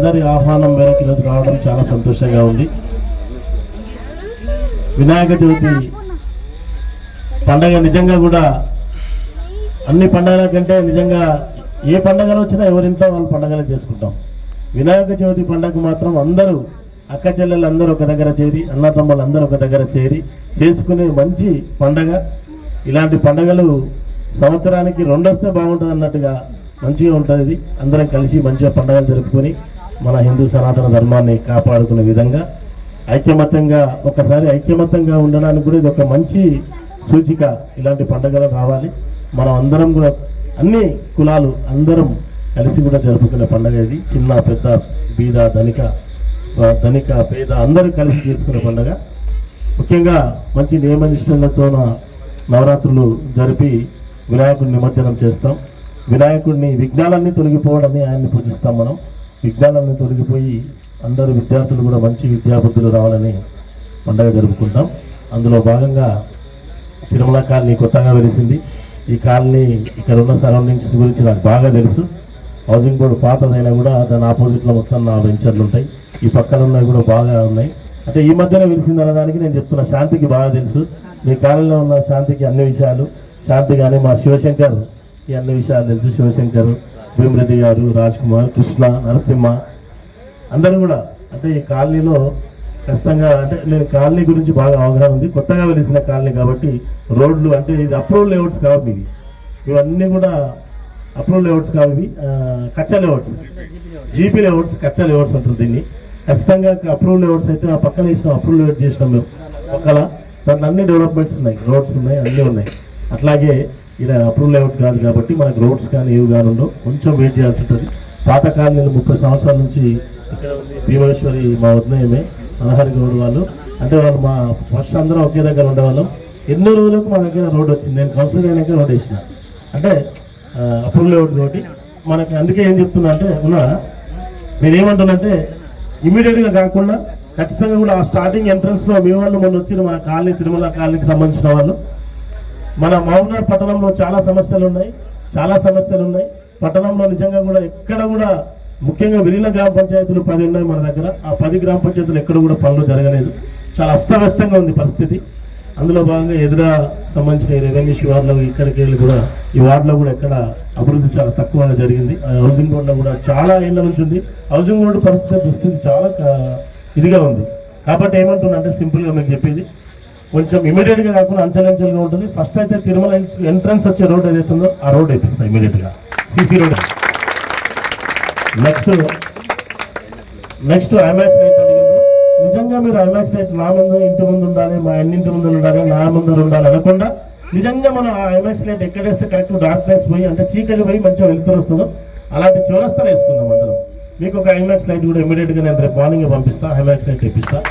అందరి ఆహ్వానం మేరకు ఈరోజు రావడం చాలా సంతోషంగా ఉంది. వినాయక చవితి పండగ నిజంగా కూడా అన్ని పండగల కంటే నిజంగా ఏ పండగలు వచ్చినా ఎవరింట్లో వాళ్ళు పండగలు చేసుకుంటాం. వినాయక చవితి పండగ మాత్రం అందరూ అక్క చెల్లెలు అందరూ ఒక దగ్గర చేరి అన్నతమ్ములు అందరూ ఒక దగ్గర చేరి చేసుకునే మంచి పండగ. ఇలాంటి పండగలు సంవత్సరానికి రెండొస్తే బాగుంటుంది అన్నట్టుగా మంచిగా ఉంటుంది. అందరం కలిసి మంచిగా పండగలు జరుపుకొని మన హిందూ సనాతన ధర్మాన్ని కాపాడుకునే విధంగా ఐక్యమత్యంగా ఒకసారి ఐక్యమత్యంగా ఉండడానికి కూడా ఇది ఒక మంచి సూచిక ఇలాంటి పండుగలు రావాలి. మనం అందరం కూడా అన్ని కులాలు అందరం కలిసి కూడా జరుపుకునే పండుగ ఇది. చిన్న పెద్ద బీద ధనిక ధనిక పేద అందరూ కలిసి చేసుకునే పండుగ. ముఖ్యంగా మంచి నియమనిష్టలతో నవరాత్రులు జరిపి వినాయకుడిని నిమజ్జనం చేస్తాం. వినాయకుడిని విఘ్నాలన్నీ తొలగిపోవడని ఆయన్ని పూజిస్తాం మనం. విఘ్నాలన్నీ తొలగిపోయి అందరూ విద్యార్థులు కూడా మంచి విద్యాబుద్ధులు రావాలని పండగ జరుపుకుంటాం. అందులో భాగంగా తిరుమల కాలనీ కొత్తగా వెలిసింది. ఈ కాలనీ ఇక్కడ ఉన్న సరౌండింగ్స్ గురించి నాకు బాగా తెలుసు. హౌసింగ్ బోర్డు పాతదైనా కూడా దాని ఆపోజిట్లో మొత్తం నా వెంచర్లు ఉంటాయి. ఈ పక్కన ఉన్నవి కూడా బాగా ఉన్నాయి. అంటే ఈ మధ్యన వెలిసింది అన్నదానికి నేను చెప్తున్న. శాంతికి బాగా తెలుసు. మీ కాలంలో ఉన్న శాంతికి అన్ని విషయాలు శాంతి కానీ మా శివశంకర్ ఈ అన్ని విషయాలు తెలుసు. శివశంకర్ భీమరెడ్డి గారు రాజ్ కుమార్ కృష్ణ నరసింహ అందరూ కూడా అంటే ఈ కాలనీలో ఖచ్చితంగా అంటే నేను కాలనీ గురించి బాగా అవగాహన ఉంది. కొత్తగా వెలిసిన కాలనీ కాబట్టి రోడ్లు అంటే ఇది అప్రూవల్ లేఅవుట్స్ కాబట్టి ఇవి. ఇవన్నీ కూడా అప్రూవల్ లేఅవుట్స్ కావు కచ్చా లేఅవుట్స్ జీపీ లేఅవుట్స్ కచ్చా లేఅవుట్స్ అంటారు దీన్ని. ఖచ్చితంగా అప్రూవల్ లేఅవుట్స్ అయితే ఆ పక్కన వేసిన అప్రూవల్ లేఅవుట్ చేసినాం మేము. పక్కన. దాంట్లో అన్ని డెవలప్మెంట్స్ ఉన్నాయి. రోడ్స్ ఉన్నాయి అన్నీ ఉన్నాయి. అట్లాగే ఇలా అప్రూవల్ అవుట్ కాదు కాబట్టి మనకు రోడ్స్ కానీ ఏవి కానీ ఉండవు. కొంచెం వెయిట్ చేయాల్సి ఉంటుంది. పాత నేను ముప్పై సంవత్సరాల నుంచి ఇక్కడ ఉంది భీమేశ్వరి మా ఉదయమే మనహరి గౌడ్ వాళ్ళు. అంటే వాళ్ళు మా ఫస్ట్ అందరం ఒకే దగ్గర ఉండేవాళ్ళం. ఎన్నో రోజులకు మా దగ్గర రోడ్ వచ్చింది. నేను కౌన్సిలర్ అయినాక రోడ్ వేసిన. అంటే అప్రూవల్ లేఅవుట్ కాబట్టి మనకి అందుకే ఏం చెప్తున్నా అంటే ఉన్నా నేనేమంటున్నానంటే ఇమీడియట్గా కాకుండా ఖచ్చితంగా కూడా ఆ స్టార్టింగ్ ఎంట్రన్స్లో మీ వాళ్ళు మొన్న వచ్చిన మా కాలనీ తిరుమల కాలనీకి సంబంధించిన వాళ్ళు మన మహబూబ్నగర్ పట్టణంలో చాలా సమస్యలు ఉన్నాయి చాలా సమస్యలు ఉన్నాయి పట్టణంలో నిజంగా కూడా ఎక్కడ కూడా ముఖ్యంగా విలీన గ్రామ పంచాయతీలు పది ఉన్నాయి మన దగ్గర. ఆ పది గ్రామ పంచాయతీలు ఎక్కడ కూడా పనులు జరగలేదు. చాలా అస్తవ్యస్తంగా ఉంది పరిస్థితి. అందులో భాగంగా ఎదురా సంబంధించిన రెవెన్యూ శివార్లో ఇక్కడికి వెళ్ళి కూడా ఈ వార్డులో కూడా ఎక్కడ అభివృద్ధి చాలా తక్కువగా జరిగింది. హౌసింగ్ బోర్డులో కూడా చాలా ఏళ్ళ నుంచి ఉంది. హౌసింగ్ బోర్డు పరిస్థితి దుస్థితి చాలా ఇదిగా ఉంది. కాబట్టి ఏమంటున్నా అంటే సింపుల్గా మీకు చెప్పేది కొంచెం ఇమీడియట్గా కాకుండా అంచెలంచెలుగా ఉంటుంది. ఫస్ట్ అయితే తిరుమల ఎంట్రన్స్ వచ్చే రోడ్ ఏదైతే ఉందో ఆ రోడ్ వేపిస్తాయి ఇమీడియట్గా CC CC road next next IMAX light అడిగింది. నిజంగా మీరు ఐమాక్స్ లైట్ నా ముందు ఇంటి ముందు ఉండాలి మా అన్నింటి ముందు ఉండాలి నా ముందు ఉండాలి అనకుండా నిజంగా మనం ఆ ఐమాక్స్ లైట్ ఎక్కడేస్తే కరెక్ట్ ప్లేస్ పోయి అంటే చీకటి పోయి మంచిగా వెళ్తూ వస్తుందో అలాంటి చౌరస్తాలు వేసుకుందాం అందరం. మీకు ఒక ఐమాక్స్ లైట్ కూడా ఇమీడియట్గా నేను రేపు మార్నింగ్ పంపిస్తా ఐమాక్స్ లైట్ తెప్పిస్తాను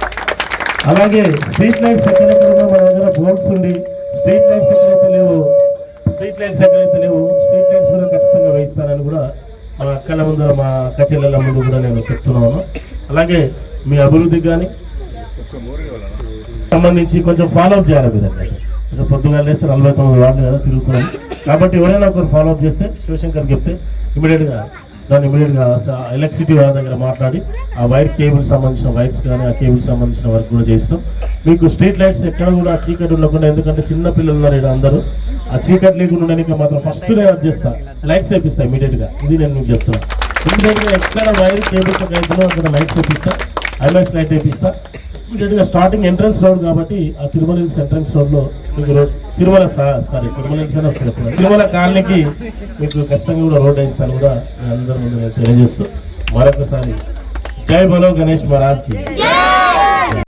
అలాగే స్ట్రీట్ లైట్స్ ఎక్కడెక్కడ మన దగ్గర బోర్డ్స్ ఉండి స్ట్రీట్ లైట్స్ ఎక్కడైతే లేవు స్ట్రీట్ లైట్స్ ఎక్కడైతే లేవు స్ట్రీట్ లైట్స్ కూడా ఖచ్చితంగా వేయిస్తానని కూడా మా అక్కల ముందు మా అక్క చెల్లెల ముందు కూడా నేను చెప్తున్నాను అలాగే మీ అభివృద్ధికి కానీ సంబంధించి కొంచెం ఫాలో అప్ చేయాలి మీరు అట్లా. కొంచెం పొద్దుగా లేస్తే నలభై తొమ్మిది వాళ్ళు కదా తిరుగుతున్నాం కాబట్టి ఎవరైనా ఒకరు ఫాలోఅప్ చేస్తే శివశంకర్ చెప్తే ఇమీడియట్గా దాన్ని ఇమీడియట్గా ఎలక్ట్రిసిటీ వాళ్ళ దగ్గర మాట్లాడి ఆ వైర్ కేబుల్ సంబంధించిన వైర్స్ కానీ ఆ కేబుల్ సంబంధించిన వర్క్ కూడా చేస్తాం. మీకు స్ట్రీట్ లైట్స్ ఎక్కడ కూడా చీకటి ఉండకుండా ఎందుకంటే చిన్న పిల్లలు ఉన్నారు ఇక్కడ అందరూ ఆ చీకటి లేకుండా ఉండడానికి మాత్రం ఫస్ట్ నేను అది చేస్తాను లైట్స్ వేపిస్తాను ఇమీడియట్గా. ఇది నేను మీకు చెప్తాను ఇమీడియట్గా ఎక్కడ వైర్ కేబుల్స్ అవుతుందో అక్కడ లైట్స్ వేపిస్తాను ఐమాక్స్ లైట్ వేపిస్తాను ఇమీడియట్గా స్టార్టింగ్ ఎంట్రన్స్ రోడ్ కాబట్టి ఆ తిరుమల హిల్స్ ఎంట్రన్స్ రోడ్లో మీకు road Tirumala sorry Tirumala hills అని వస్తుంది తిరుమల కాలనీకి మీకు ఖచ్చితంగా కూడా రోడ్ వేస్తాను కూడా అందరూ తెలియజేస్తూ మరొకసారి జై బలో గణేష్ మహారాజ్కి